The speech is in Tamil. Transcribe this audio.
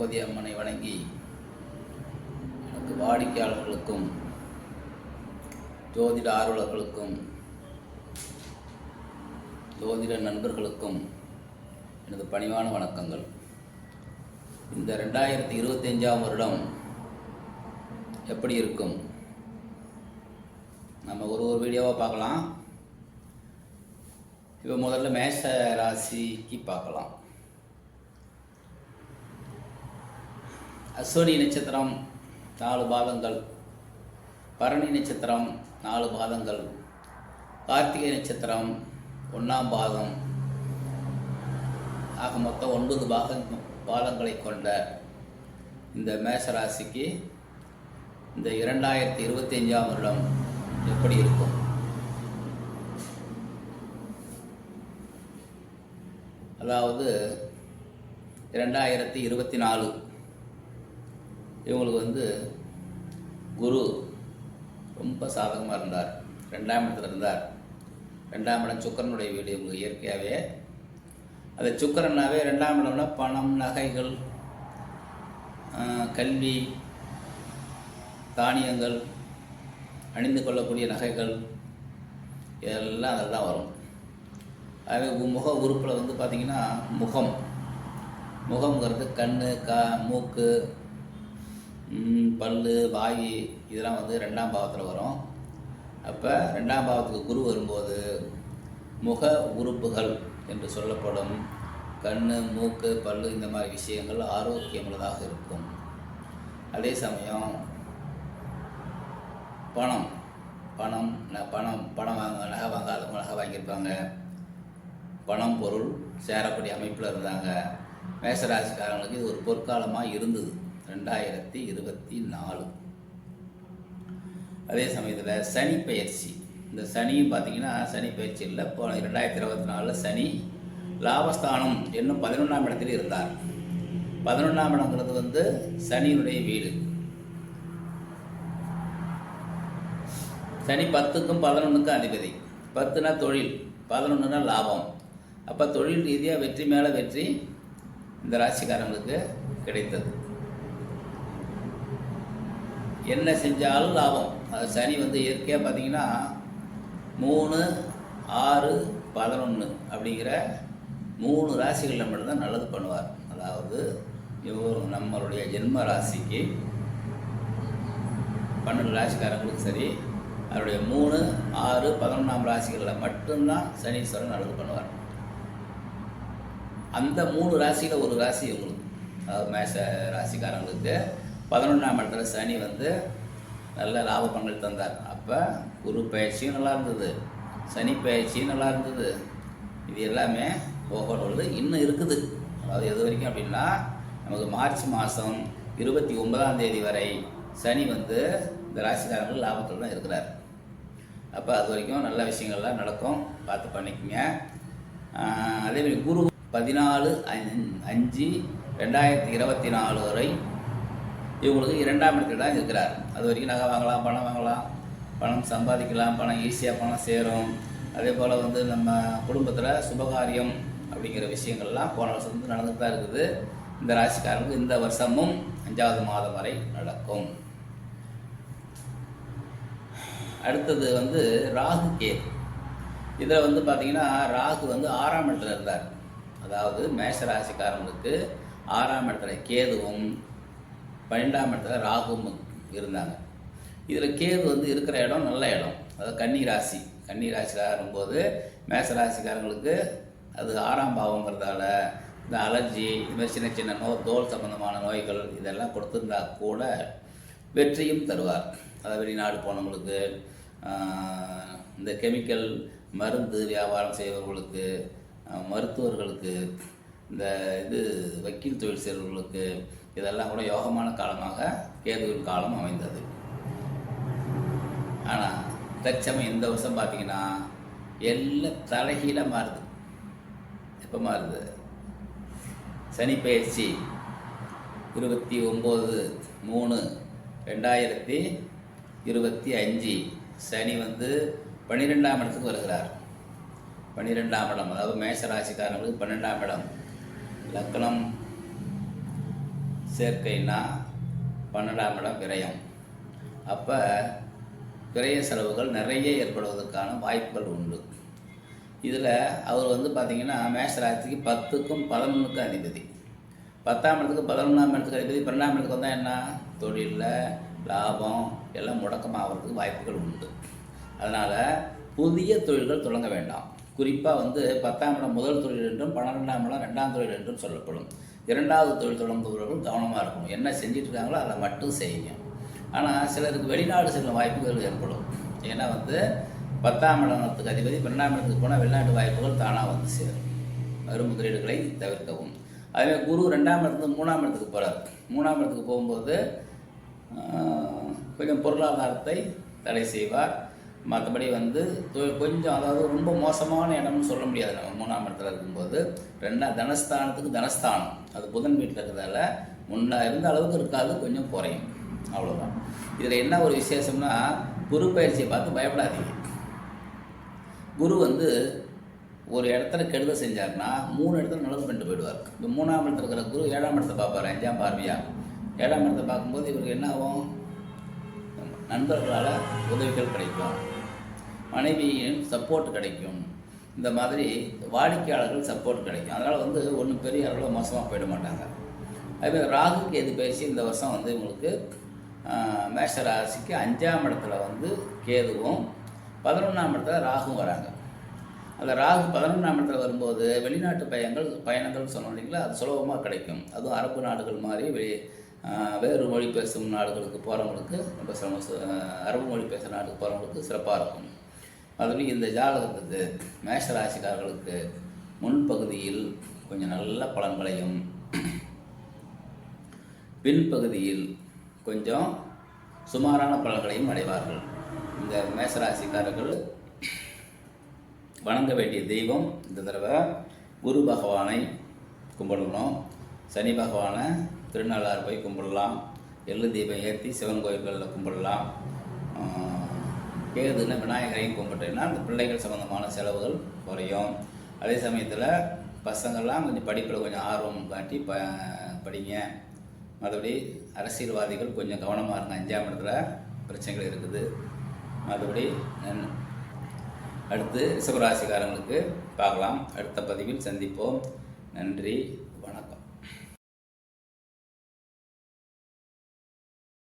பகவதி அம்மனை வணங்கி எனக்கு வாடிக்கையாளர்களுக்கும் ஜோதிட ஆர்வலர்களுக்கும் ஜோதிட நண்பர்களுக்கும் எனது பணிவான வணக்கங்கள். இந்த ரெண்டாயிரத்தி இருபத்தஞ்சாம் வருடம் எப்படி இருக்கும்? நம்ம ஒரு ஒரு வீடியோவாக பார்க்கலாம். இப்போ முதல்ல மேஷ ராசிக்கு பார்க்கலாம். அஸ்வினி நட்சத்திரம் நாலு பாதங்கள். பரணி நட்சத்திரம் நாலு பாதங்கள். கார்த்திகை நட்சத்திரம் ஒன்றாம் பாதம். ஆக மொத்தம் ஒன்பது பாக பாதங்களை கொண்ட இந்த மேஷ ராசிக்கு இந்த இரண்டாயிரத்தி இருபத்தி அஞ்சாம் வருடம் எப்படி இருக்கும்? அதாவது இரண்டாயிரத்தி இருபத்தி நாலு. இவங்களுக்கு வந்து குரு ரொம்ப சாதகமாக இருந்தார். ரெண்டாம் இடத்துல இருந்தார். ரெண்டாம் இடம் சுக்கரனுடைய வீடு இவங்களுக்கு இயற்கையாகவே அது சுக்கரனாவே ரெண்டாம் இடம்னா பணம் நகைகள் கல்வி தானியங்கள் அணிந்து கொள்ளக்கூடிய நகைகள் இதெல்லாம் அதில் தான் வரும் அதே முக உறுப்பில் வந்து பார்த்திங்கன்னா முகம். முகம்ங்கிறது கண் கா மூக்கு பல்லு வாய் இதெல்லாம் வந்து ரெண்டாம் பாவத்தில் வரும். அப்போ ரெண்டாம் பாவத்துக்கு குரு வரும்போது முக உறுப்புகள் என்று சொல்லப்படும். கண் மூக்கு பல்லு இந்த மாதிரி விஷயங்கள் ஆரோக்கியமுள்ளதாக இருக்கும். அதே சமயம் பணம் பணம் ந- பணம் பணம் வாங்க நகை வாங்காதவங்க நகை வாங்கியிருப்பாங்க. பணம் பொருள் சேரக்கூடிய அமைப்பில் இருந்தாங்க. மேசராசிக்காரங்களுக்கு இது ஒரு பொற்காலமாக இருந்தது. ரெண்டாயிரத்தி இருபத்தி நாலு. அதே சமயத்தில் சனி பயிற்சி. இந்த சனியும் பார்த்தீங்கன்னா சனி பயிற்சி இல்லை இப்போ ரெண்டாயிரத்தி இருபத்தி நாலில் சனி லாபஸ்தானம் என்னும் பதினொன்றாம் இடத்தில் இருந்தார். பதினொன்றாம் இடங்கிறது வந்து சனியினுடைய வீடு. சனி பத்துக்கும் பதினொன்றுக்கும் அதிபதி. பத்துனா தொழில் பதினொன்றுனா லாபம். அப்போ தொழில் ரீதியாக வெற்றி மேலே வெற்றி இந்த ராசிக்காரங்களுக்கு கிடைத்தது. என்ன செஞ்சாலும் லாபம். அது சனி வந்து இயற்கையாக பார்த்தீங்கன்னா மூணு ஆறு பதினொன்று அப்படிங்கிற மூணு ராசிகளில் மட்டும்தான் நல்லது பண்ணுவார். அதாவது இவர் நம்மளுடைய ஜென்ம ராசிக்கு பன்னெண்டு ராசிக்காரங்களுக்கு சரி அவருடைய மூணு ஆறு பதினொன்றாம் ராசிகளில் மட்டும்தான் சனீஸ்வரன் நல்லது பண்ணுவார். அந்த மூணு ராசியில் ஒரு ராசி உங்களுக்கு மேச மேஷ ராசிக்காரங்களுக்கு. பதினொன்றாம் இடத்துல சனி வந்து நல்ல லாப பங்கள் தந்தார். அப்போ குரு பயிற்சியும் நல்லா இருந்தது. சனி பயிற்சியும் நல்லா இருந்தது. இது எல்லாமே ஓஹோன்னு வருது இன்னும் இருக்குது. அதாவது எது வரைக்கும் அப்படின்னா நமக்கு மார்ச் மாதம் இருபத்தி ஒன்பதாம் தேதி வரை சனி வந்து இந்த ராசிக்காரர்கள் லாபத்தில் தான் இருக்கிறார். அப்போ அது வரைக்கும் நல்ல விஷயங்கள்லாம் நடக்கும். பார்த்து பண்ணிக்கோங்க. அதேமாதிரி அதே மாதிரி குரு பதினாலு அஞ்சு ரெண்டாயிரத்தி இருபத்தி நாலு வரை இவங்களுக்கு இரண்டாம் இடத்தில் தான் இருக்கிறார். அது வரைக்கும் நகை வாங்கலாம் பணம் வாங்கலாம் பணம் சம்பாதிக்கலாம் பணம் ஈஸியாக பணம் சேரும். அதே போல் வந்து நம்ம குடும்பத்தில் சுபகாரியம் அப்படிங்கிற விஷயங்கள்லாம் போன வருஷம் வந்து நடந்துட்டு தான் இருக்குது. இந்த ராசிக்காரங்களுக்கு இந்த வருஷமும் அஞ்சாவது மாதம் வரை நடக்கும். அடுத்தது வந்து ராகு கேது. இதில் வந்து பார்த்தீங்கன்னா ராகு வந்து ஆறாம் இடத்துல இருந்தார். அதாவது மேஷ ராசிக்காரங்களுக்கு ஆறாம் இடத்துல கேதுவும் பன்னெண்டாம் இடத்துல ராகுவும் இருந்தாங்க. இதில் கேது வந்து இருக்கிற இடம் நல்ல இடம். அதாவது கன்னி ராசி. கன்னி ராசியில் வரும்போது மேச ராசிக்காரங்களுக்கு அது ஆறாம் பாவங்கிறதால இந்த அலர்ஜி இது மாதிரி சின்ன சின்ன நோய் தோல் சம்பந்தமான நோய்கள் இதெல்லாம் கொடுத்துருந்தா கூட வெற்றியும் தருவார். அதாவது வெளிநாடு போனவங்களுக்கு இந்த கெமிக்கல் மருந்து வியாபாரம் செய்பவர்களுக்கு மருத்துவர்களுக்கு இந்த இது வக்கீல் தொழில் செய்கிறவர்களுக்கு இதெல்லாம் கூட யோகமான காலமாக கேதுவின் காலம் அமைந்தது. ஆனால் தற்சமயம் இந்த வருஷம் பார்த்தீங்கன்னா எல்லாம் தலைகீழாக மாறுது. எப்போ மாறுது? சனி பயிற்சி இருபத்தி ஒம்பது மூணு ரெண்டாயிரத்தி இருபத்தி அஞ்சு. சனி வந்து பன்னிரெண்டாம் இடத்துக்கு வருகிறார். பன்னிரெண்டாம் இடம் அதாவது மேஷ ராசிக்காரங்களுக்கு பன்னெண்டாம் இடம். லக்னம் சேர்க்கைன்னா பன்னெண்டாம் இடம் விரயம். அப்போ விரய செலவுகள் நிறைய ஏற்படுவதற்கான வாய்ப்புகள் உண்டு. இதில் அவர் வந்து பார்த்திங்கன்னா மேஷராசிக்கு பத்துக்கும் பதினொன்றுக்கும் அதிபதி. பத்தாம் இடத்துக்கு பதினொன்றாம் இடத்துக்கு அதிபதி பன்னெண்டாம் இடத்துக்கு வந்தால் என்ன? தொழிலில் லாபம் எல்லாம் முடக்கமாகிறதுக்கு வாய்ப்புகள் உண்டு. அதனால் புதிய தொழில்கள் தொடங்க வேண்டாம். குறிப்பாக வந்து பத்தாம் இடம் முதல் தொழில் என்றும் பன்னிரெண்டாம் இடம் ரெண்டாம் தொழில் என்றும் சொல்லப்படும். இரண்டாவது தொழில் தொடங்குபவர்கள் கவனமாக இருக்கணும். என்ன செஞ்சிட்ருக்காங்களோ அதை மட்டும் செய்யுங்க. ஆனால் சிலருக்கு வெளிநாடு செல்லும் வாய்ப்புகள் ஏற்படும். ஏன்னா வந்து பத்தாம் இடத்துக்கு அதிபதி பன்னெண்டாம் இடத்துக்கு போனால் வெளிநாட்டு வாய்ப்புகள் தானாக வந்து சேரும். வரும் முதலீடுகளை தவிர்க்கவும். அதே குரு ரெண்டாம் இடத்துக்கு மூணாம் இடத்துக்கு போகிறார் மூணாம் இடத்துக்கு போகும்போது கொஞ்சம் பொருளாதாரத்தை தடை செய்வார். மற்றபடி வந்து கொஞ்சம் அதாவது ரொம்ப மோசமான இடம்னு சொல்ல முடியாது. நம்ம மூணாம் இடத்துல இருக்கும்போது ரெண்டாம் தனஸ்தானத்துக்கு தனஸ்தானம். அது புதன் வீட்டில் இருக்கிறதால முன்ன இருந்த அளவுக்கு இருக்காது கொஞ்சம் குறையும். அவ்வளோதான் இதில் என்ன ஒரு விசேஷம்னா குரு பயிற்சியை பார்த்து பயப்படாதீங்க. குரு வந்து ஒரு இடத்துல கெடுதல் செஞ்சாருன்னா மூணு இடத்துல நல்லது பண்ணிட்டு போயிடுவார். இப்போ மூணாம் இடத்துல இருக்கிற குரு ஏழாம் இடத்தை பார்ப்பார் அஞ்சாம் பார்வையா. ஏழாம் இடத்தை பார்க்கும்போது இவருக்கு என்ன ஆகும்? நண்பர்களால் உதவிகள் கிடைக்கும். மனைவியின் சப்போர்ட் கிடைக்கும்? இந்த மாதிரி வாடிக்கையாளர்கள் சப்போர்ட் கிடைக்கும். அதனால் வந்து ஒன்றும் பெரிய அளவில் மோசமாக போயிட மாட்டாங்க. அதேமாதிரி ராகுக்கு எது பேசி இந்த வருஷம் வந்து உங்களுக்கு மேஷ ராசிக்கு அஞ்சாம் இடத்துல வந்து கேதுவும் பதினொன்றாம் இடத்துல ராகும் வராங்க. அந்த ராகு பதினொன்றாம் இடத்துல வரும்போது வெளிநாட்டு பயங்கள் பயணங்கள் சொன்னோம் இல்லைங்களா? அது சுலபமாக கிடைக்கும். அதுவும் அரபு நாடுகள் மாதிரி வெளி வேறு மொழி பேசும் நாடுகளுக்கு போகிறவங்களுக்கு ரொம்ப சிரமம் அரபு மொழி பேசுகிற நாட்டுக்கு போகிறவங்களுக்கு சிறப்பாக இருக்கும். அதுவே இந்த ஜாதகத்துக்கு மேஷராசிக்காரர்களுக்கு முன்பகுதியில் கொஞ்சம் நல்ல பலன்களையும் பின்பகுதியில் கொஞ்சம் சுமாரான பலன்களையும் அடைவார்கள். இந்த மேஷராசிக்காரர்கள் வணங்க வேண்டிய தெய்வம் இந்த தடவை குரு பகவானை கும்பிடணும். சனி பகவானை திருநள்ளாறு போய் கும்பிடலாம். எள்ளு தீபம் ஏற்றி சிவன் கோயில்களில் கும்பிடலாம். ஆஹ், விநாயகரையும் கும்பிட்டீங்கன்னா அந்த பிள்ளைகள் சம்மந்தமான செலவுகள் குறையும். அதே சமயத்தில் பசங்கள்லாம் கொஞ்சம் படிப்பில் கொஞ்சம் ஆர்வம் காட்டி ப படிங்க. மற்றபடி அரசியல்வாதிகள் கொஞ்சம் கவனமாக இருங்க. அஞ்சாம் இடத்துல பிரச்சனைகள் இருக்குது. மற்றபடி அடுத்து ரிஷபராசிக்காரங்களுக்கு பார்க்கலாம். அடுத்த பதிவில் சந்திப்போம். நன்றி.